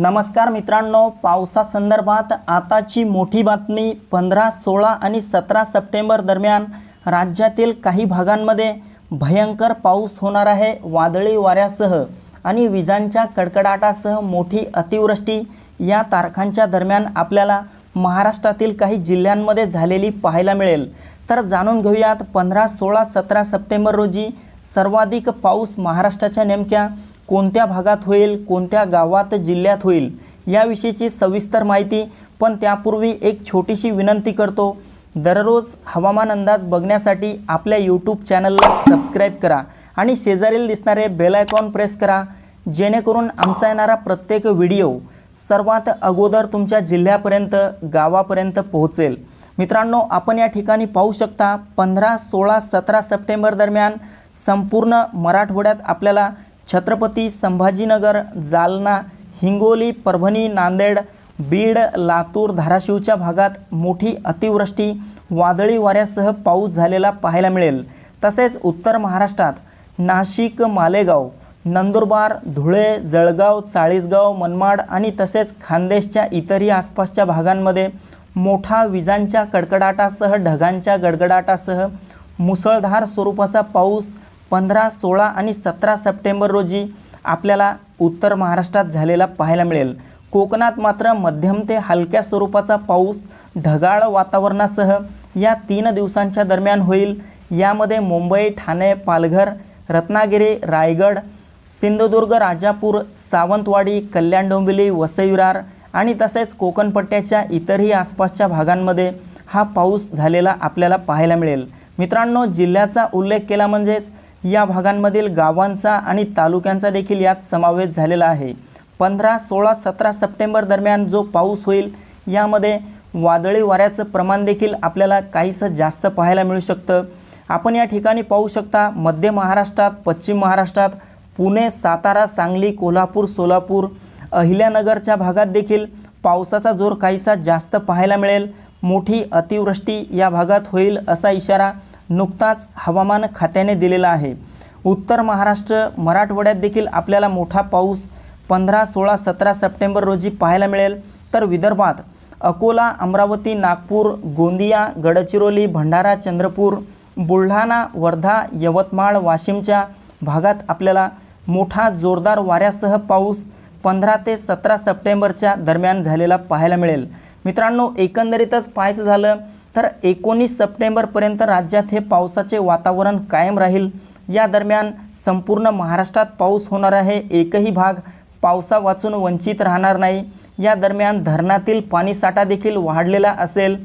नमस्कार मित्रांनो पावसासंदर्भात आताची मोठी बातमी पंधरा सोळा आणि सतरा सप्टेंबर दरम्यान राज्यातील काही भागांमध्ये भयंकर पाऊस होणार आहे वादळी वाऱ्यासह आणि विजांच्या कडकडाटासह मोठी अतिवृष्टी या तारखांच्या दरम्यान आपल्याला महाराष्ट्रातील काही जिल्ह्यांमध्ये झालेली पाहायला मिळेल. तर जाणून घेऊयात पंधरा सोळा सतरा सप्टेंबर रोजी सर्वाधिक पाऊस महाराष्ट्राच्या नेमक्या कोणत्या भागात होईल कोणत्या गावात जिल्ह्यात होईल याविषयीची सविस्तर माहिती पण त्यापूर्वी एक छोटीशी विनंती करतो. दररोज हवामान अंदाज बघण्यासाठी आपल्या यूट्यूब चॅनलला सबस्क्राईब करा आणि शेजारील दिसणारे बेल आयकॉन प्रेस करा जेणेकरून आमचा येणारा प्रत्येक व्हिडिओ सर्वात अगोदर तुमच्या जिल्ह्यापर्यंत गावापर्यंत पोहोचेल. मित्रांनो आपण या ठिकाणी पाहू शकता पंधरा सोळा सतरा सप्टेंबर दरम्यान संपूर्ण मराठवाड्यात आपल्याला छत्रपती संभाजीनगर जालना हिंगोली परभणी नांदेड बीड लातूर धाराशिवच्या भागात मोठी अतिवृष्टी वादळी वाऱ्यासह पाऊस झालेला पाहायला मिळेल. तसेच उत्तर महाराष्ट्रात नाशिक मालेगाव नंदुरबार धुळे जळगाव चाळीसगाव मनमाड आणि तसेच खानदेशच्या इतरही आसपासच्या भागांमध्ये मोठा विजांच्या कडकडाटासह ढगांच्या गडगडाटासह मुसळधार स्वरूपाचा पाऊस पंधरा सोळा आणि सतरा सप्टेंबर रोजी आपल्याला उत्तर महाराष्ट्रात झालेला पाहायला मिळेल. कोकणात मात्र मध्यम ते हलक्या स्वरूपाचा पाऊस ढगाळ वातावरणासह या तीन दिवसांच्या दरम्यान होईल. यामध्ये मुंबई ठाणे पालघर रत्नागिरी रायगड सिंधुदुर्ग राजापूर सावंतवाडी कल्याण डोंबिवली वसई विरार आणि तसेच कोकणपट्ट्याच्या इतरही आसपासच्या भागांमध्ये हा पाऊस झालेला आपल्याला पाहायला मिळेल. मित्रांनो जिल्ह्याचा उल्लेख केला म्हणजेच या भागांमधील गावांचा आणि तालुक्यांचा देखील यात समावेश झालेला आहे. पंधरा सोळा सतरा सप्टेंबर दरम्यान जो पाऊस होईल यामध्ये वादळी वाऱ्याचं प्रमाण देखील आपल्याला काहीसं जास्त पाहायला मिळू शकतं. आपण या ठिकाणी पाहू शकता मध्य महाराष्ट्रात पश्चिम महाराष्ट्रात पुणे सातारा सांगली कोल्हापूर सोलापूर अहिल्यानगरच्या भागात देखील पावसाचा जोर काहीसा जास्त पाहायला मिळेल. मोठी अतिवृष्टी या भागात होईल असा इशारा नुकताच हवामान खात्याने दिलेला आहे. उत्तर महाराष्ट्र मराठवाड्यात देखील आपल्याला मोठा पाऊस पंधरा सोळा सतरा सप्टेंबर रोजी पाहायला मिळेल. तर विदर्भात अकोला अमरावती नागपूर गोंदिया गडचिरोली भंडारा चंद्रपूर बुलढाणा वर्धा यवतमाळ वाशिमच्या भागात आपल्याला मोठा जोरदार वाऱ्यासह पाऊस पंधरा ते सतरा सप्टेंबरच्या दरम्यान झालेला पाहायला मिळेल. मित्रांनो एकंदरीतच पाहायचं झालं तर एकोणीस सप्टेंबरपर्यंत राज्यात हे पावसाचे वातावरण कायम राहील. या दरम्यान संपूर्ण महाराष्ट्रात पाऊस होणार आहे. एकही भाग पावसा वाचून वंचित राहणार नाही. या दरम्यान धरणातील पाणीसाठा देखील वाढलेला असेल.